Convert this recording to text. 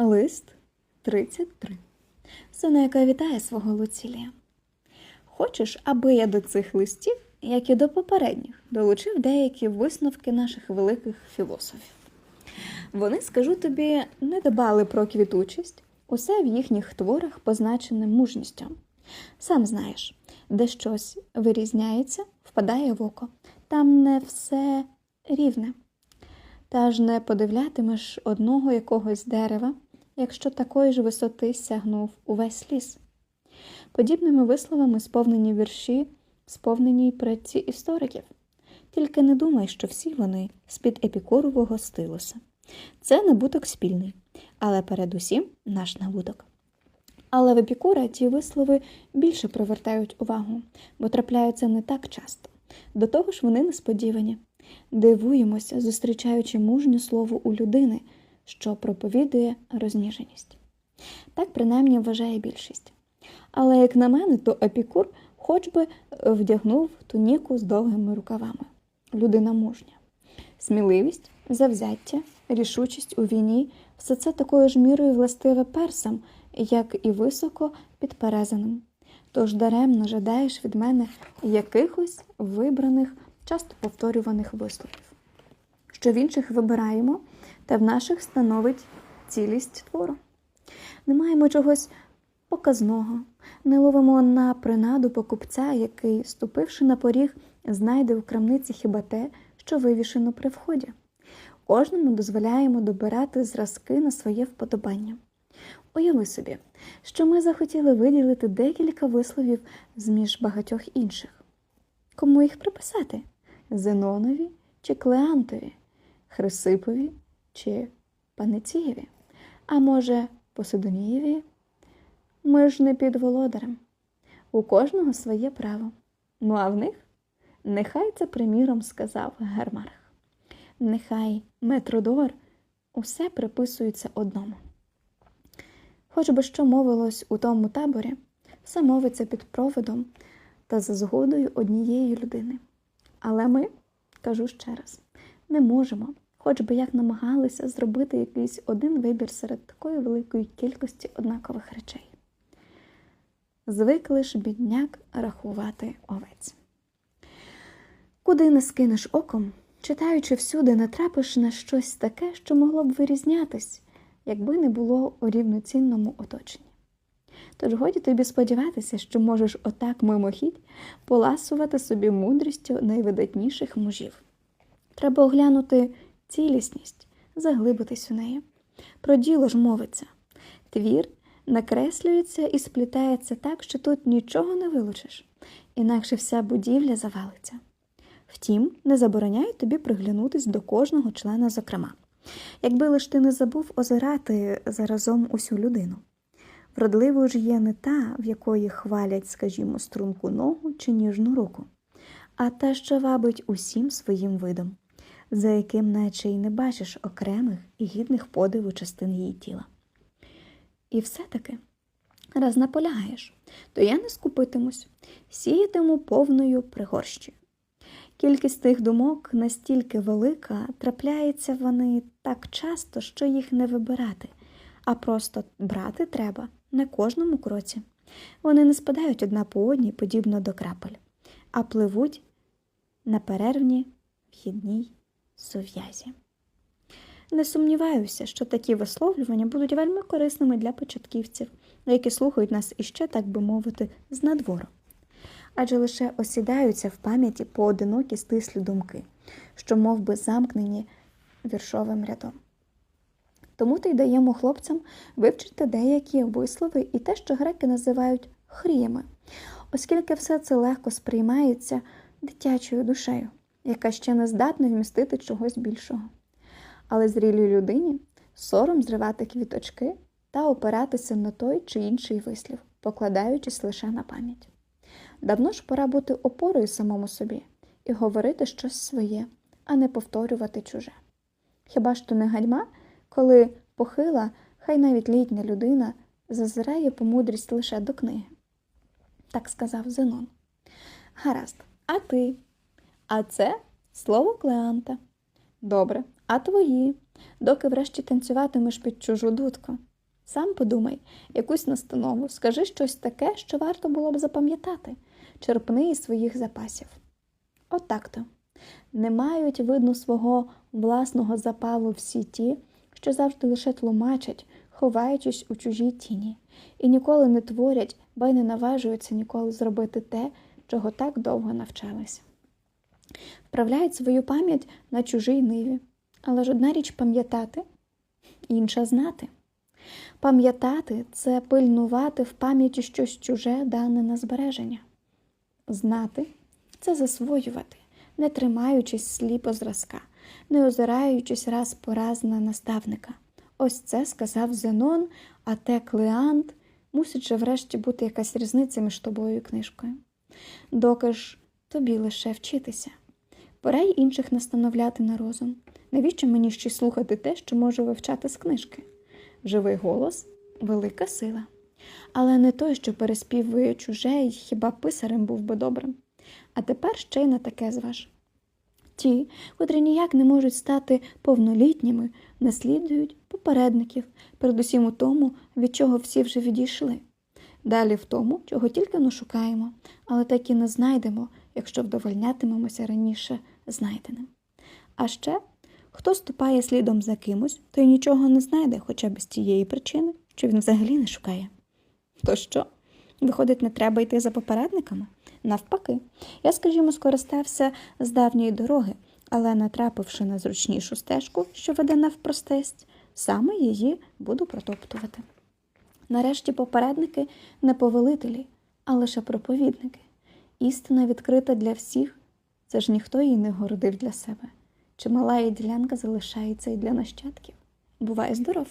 Лист 33. Сонека вітає свого Луцілія. Хочеш, аби я до цих листів, як і до попередніх, долучив деякі висновки наших великих філософів. Вони, скажу тобі, не дбали про квітучість, усе в їхніх творах позначене мужністю. Сам знаєш, де щось вирізняється, впадає в око. Там не все рівне. Та ж не подивлятимеш одного якогось дерева, якщо такої ж висоти сягнув увесь ліс. Подібними висловами сповнені вірші, сповнені й праці істориків. Тільки не думай, що всі вони з-під епікурового стилуса. Це набуток спільний, але передусім наш набуток. Але в епікура ті вислови більше привертають увагу, бо трапляються не так часто. До того ж вони несподівані. Дивуємося, зустрічаючи мужнє слово у людини, що проповідує розніженість. Так принаймні вважає більшість. Але, як на мене, то епікур хоч би вдягнув туніку з довгими рукавами. Людина мужня. Сміливість, завзяття, рішучість у війні все це такою ж мірою властиве персам, як і високо підперезаним. Тож даремно жадаєш від мене якихось вибраних, часто повторюваних висловів. Що в інших вибираємо, та в наших становить цілість твору. Не маємо чогось показного, не ловимо на принаду покупця, який, ступивши на поріг, знайде в крамниці хіба те, що вивішено при вході. Кожному дозволяємо добирати зразки на своє вподобання. Уяви собі, що ми захотіли виділити декілька висловів з між багатьох інших. Кому їх приписати? Зенонові чи Клеантові, Хрисипові чи Паницієві, а може, Посидонієві? Ми ж не під володарем. У кожного своє право. Ну а в них нехай це приміром сказав Гермарх. Нехай Метродор усе приписується одному. Хоч би що мовилось у тому таборі, все мовиться під проводом та за згодою однієї людини. Але ми, кажу ще раз, не можемо, хоч би як намагалися зробити якийсь один вибір серед такої великої кількості однакових речей. Звикли ж бідняк рахувати овець. Куди не скинеш оком, читаючи всюди, натрапиш на щось таке, що могло б вирізнятись, якби не було у рівноцінному оточенні. Тож годі тобі сподіватися, що можеш отак мимохідь поласувати собі мудрістю найвидатніших мужів. Треба оглянути цілісність, заглибитись у неї. Про діло ж мовиться. Твір накреслюється і сплітається так, що тут нічого не вилучиш, інакше вся будівля завалиться. Втім, не забороняю тобі приглянутись до кожного члена зокрема. Якби лиш ти не забув озирати заразом усю людину. Вродливою ж є не та, в якої хвалять, скажімо, струнку ногу чи ніжну руку, а та, що вабить усім своїм видом, за яким наче й не бачиш окремих і гідних подиву частин її тіла. І все-таки, раз наполягаєш, то я не скупитимусь, сіятиму повною пригорщою. Кількість тих думок настільки велика, трапляються вони так часто, що їх не вибирати, а просто брати треба на кожному кроці. Вони не спадають одна по одній, подібно до крапель, а пливуть на перервній вхідній сув'язі. Не сумніваюся, що такі висловлювання будуть вельми корисними для початківців, які слухають нас іще, так би мовити, з надвору. Адже лише осідаються в пам'яті поодинокі стислі думки, що мов би, замкнені віршовим рядом. Тому то й даємо хлопцям вивчити деякі вислови і те, що греки називають хріями, оскільки все це легко сприймається дитячою душею, яка ще не здатна вмістити чогось більшого. Але зрілій людині сором зривати квіточки та опиратися на той чи інший вислів, покладаючись лише на пам'ять. Давно ж пора бути опорою самому собі і говорити щось своє, а не повторювати чуже. Хіба ж то не гадьма, коли похила, хай навіть літня людина зазирає по мудрість лише до книги? Так сказав Зенон. Гаразд, а ти? А це слово Клеанта. Добре, а твої, доки врешті танцюватимеш під чужу дудку, Сам подумай, якусь настанову, скажи щось таке, що варто було б запам'ятати, черпни із своїх запасів. Отак то. Не мають видно свого власного запалу всі ті, що завжди лише тлумачать, ховаючись у чужій тіні, і ніколи не творять, ба й не наважуються ніколи зробити те, чого так довго навчалися. Вправляють свою пам'ять на чужій ниві, але ж одна річ пам'ятати, інша знати. Пам'ятати це пильнувати в пам'яті щось чуже, дане на збереження. Знати це засвоювати, не тримаючись сліпо зразка, не озираючись раз по раз на наставника. Ось це сказав Зенон, а те Клеант. Мусить же врешті бути якась різниця між тобою і книжкою. Доки ж тобі лише вчитися. Пора й інших настановляти на розум. Навіщо мені ще слухати те, що можу вивчати з книжки? Живий голос велика сила. Але не той, що переспівує чуже, й хіба писарем був би добрим. А тепер ще й на таке зваж. Ті, котрі ніяк не можуть стати повнолітніми, наслідують попередників, передусім у тому, від чого всі вже відійшли. Далі в тому, чого тільки не шукаємо, але так і не знайдемо, якщо вдовольнятимемося раніше знайденим. А ще, хто ступає слідом за кимось, той нічого не знайде, хоча б з тієї причини, що він взагалі не шукає. То що? Виходить, не треба йти за попередниками? Навпаки, я, скажімо, скористався з давньої дороги, але, натрапивши на зручнішу стежку, що веде навпростесть, саме її буду протоптувати. Нарешті попередники не повелителі, а лише проповідники. Істина відкрита для всіх, це ж ніхто її не городив для себе. Чимала її ділянка залишається і для нащадків. Буває здоров!